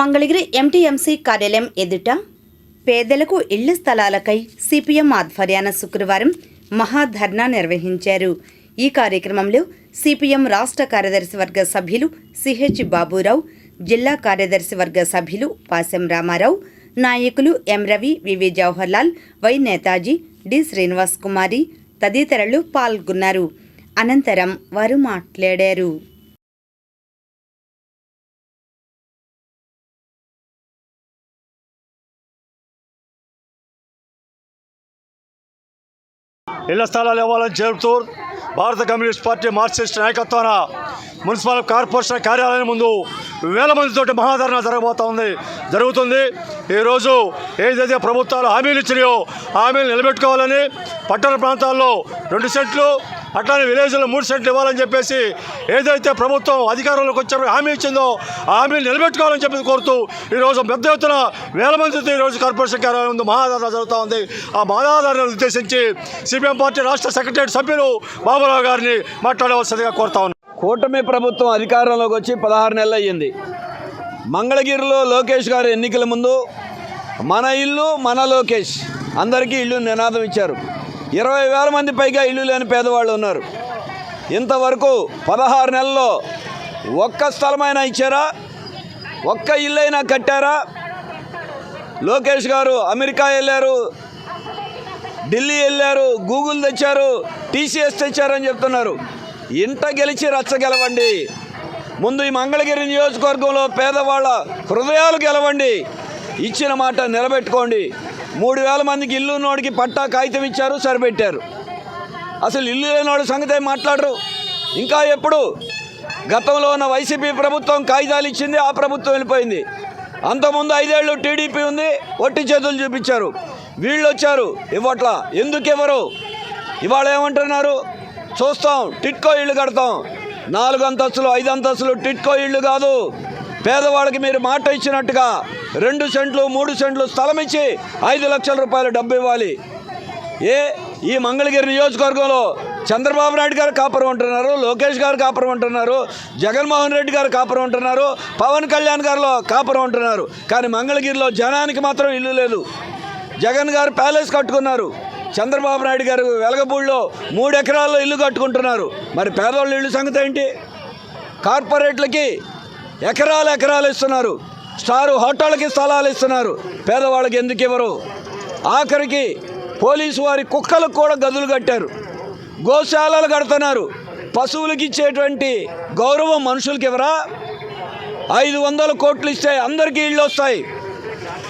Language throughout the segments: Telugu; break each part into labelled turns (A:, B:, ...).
A: మంగళగిరి ఎంటీఎంసీ కార్యాలయం ఎదుట పేదలకు ఇళ్ళ స్థలాలకై సిపిఎం ఆధ్వర్యాన శుక్రవారం మహాధర్నా నిర్వహించారు. ఈ కార్యక్రమంలో సిపిఎం రాష్ట్ర కార్యదర్శి వర్గ సభ్యులు సిహెచ్ బాబురావు జిల్లా కార్యదర్శి వర్గ సభ్యులు పాసెం రామారావు నాయకులు M Ravi V V Jawaharlal Y Netaji D Srinivas Kumari తదితరులు పాల్గొన్నారు. అనంతరం వారు మాట్లాడారు.
B: ఇళ్ళ స్థలాలు ఇవ్వాలని చెబుతూ భారత కమ్యూనిస్ట్ పార్టీ మార్క్సిస్ట్ నాయకత్వాన మున్సిపల్ కార్పొరేషన్ కార్యాలయం ముందు వేల మందితోటి మహాధరణ జరగబోతా ఉంది. జరుగుతుంది. ఈరోజు ఏదైతే ప్రభుత్వాలు హామీలు ఇచ్చినాయో హామీలు నిలబెట్టుకోవాలని పట్టణ ప్రాంతాల్లో రెండు సెంట్లు అట్లానే విలేజ్లో మూడు సెంట్లు ఇవ్వాలని చెప్పేసి ఏదైతే ప్రభుత్వం అధికారంలోకి వచ్చారో హామీ ఇచ్చిందో ఆ హామీని నిలబెట్టుకోవాలని చెప్పి కోరుతూ ఈరోజు పెద్ద ఎత్తున వేల మందితో ఈరోజు కార్పొరేషన్ కార్యాలయం ముందు మహాధారణ జరుగుతూ ఉంది. ఆ మహాధారణను ఉద్దేశించి సిపిఎం పార్టీ రాష్ట్ర సెక్రటరీ సభ్యులు బాబురావు గారిని మాట్లాడవలసిందిగా కోరుతా ఉన్నాను
C: కూటమి ప్రభుత్వం అధికారంలోకి వచ్చి పదహారు నెలలు అయ్యింది. మంగళగిరిలో లోకేష్ గారు ఎన్నికల ముందు మన ఇల్లు మన లోకేష్. అందరికీ ఇల్లు నినాదం ఇచ్చారు. ఇరవై వేల మంది పైగా ఇల్లు లేని పేదవాళ్ళు ఉన్నారు. ఇంతవరకు పదహారు నెలల్లో ఒక్క స్థలమైనా ఇచ్చారా? ఒక్క ఇల్లైనా కట్టారా? లోకేష్ గారు అమెరికా వెళ్ళారు ఢిల్లీ వెళ్ళారు గూగుల్ తెచ్చారు టీసీఎస్ తెచ్చారని చెప్తున్నారు. ఇంట గెలిచి రచ్చ గెలవండి. ముందు ఈ మంగళగిరి నియోజకవర్గంలో పేదవాళ్ళ హృదయాలు గెలవండి. ఇచ్చిన మాట నిలబెట్టుకోండి. మూడు వేల మందికి ఇల్లు ఉన్నోడికి పట్టా కాగితం ఇచ్చారు సరిపెట్టారు. అసలు ఇల్లు లేనివాడు సంగతి మాట్లాడరు? ఇంకా ఎప్పుడు? గతంలో ఉన్న వైసీపీ ప్రభుత్వం కాగితాలు ఇచ్చింది ఆ ప్రభుత్వం వెళ్ళిపోయింది. అంతకుముందు ఐదేళ్ళు టీడీపీ ఉంది ఒట్టి చేతులు చూపించారు. వీళ్ళు వచ్చారు ఇవ్వట్లా. ఎందుకు ఇవ్వరు ఇవాళ ఏమంటున్నారు? చూస్తాం టిట్కో ఇళ్ళు కడతాం. నాలుగు అంతస్తులు ఐదు అంతస్తులు టిట్కో ఇళ్ళు కాదు. పేదవాళ్ళకి మీరు మాట ఇచ్చినట్టుగా రెండు సెంట్లు మూడు సెంట్లు స్థలం ఇచ్చి ఐదు లక్షల రూపాయలు డబ్బు ఇవ్వాలి. ఏ ఈ మంగళగిరి నియోజకవర్గంలో చంద్రబాబు నాయుడు గారు కాపురం ఉంటున్నారు లోకేష్ గారు కాపురం ఉంటున్నారు జగన్మోహన్ రెడ్డి గారు కాపురం ఉంటున్నారు పవన్ కళ్యాణ్ గారిలో కాపురం ఉంటున్నారు కానీ మంగళగిరిలో జనానికి మాత్రం ఇల్లు లేదు. జగన్ గారు ప్యాలెస్ కట్టుకున్నారు. చంద్రబాబు నాయుడు గారు వెలగపూడిలో మూడు ఎకరాల్లో ఇల్లు కట్టుకుంటున్నారు. మరి పేదవాళ్ళు ఇల్లు సంగతి ఏంటి? కార్పొరేట్లకి ఎకరాలు ఎకరాలు ఇస్తున్నారు. స్టారు హోటళ్ళకి స్థలాలు ఇస్తున్నారు. పేదవాళ్ళకి ఎందుకు ఇవ్వరు? ఆఖరికి పోలీసు వారి కుక్కలకు కూడా గదులు కట్టారు. గోశాలలు కడుతున్నారు. పశువులకి ఇచ్చేటువంటి గౌరవం మనుషులకి ఇవ్వరా? ఐదు వందల కోట్లు ఇస్తే అందరికీ ఇళ్ళు వస్తాయి.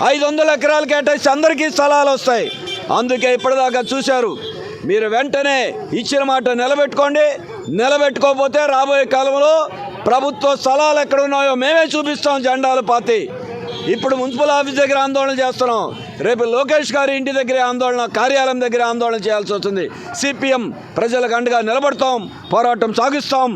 C: ఐదు వందల ఎకరాలు కేటాయిస్తే అందరికీ స్థలాలు వస్తాయి. అందుకే ఇప్పటిదాకా చూశారు. మీరు వెంటనే ఇచ్చిన మాట నిలబెట్టుకోండి. నిలబెట్టుకోకపోతే రాబోయే కాలంలో ప్రభుత్వ స్థలాలు ఎక్కడ ఉన్నాయో మేమే చూపిస్తాం జెండాలు పాతి ఇప్పుడు మున్సిపల్ ఆఫీస్ దగ్గర ఆందోళన చేస్తున్నాం. రేపు లోకేష్ గారి ఇంటి దగ్గర ఆందోళన కార్యాలయం దగ్గర ఆందోళన చేయాల్సి వస్తుంది. సిపిఎం ప్రజలకు అండగా నిలబడతాం పోరాటం సాగిస్తాం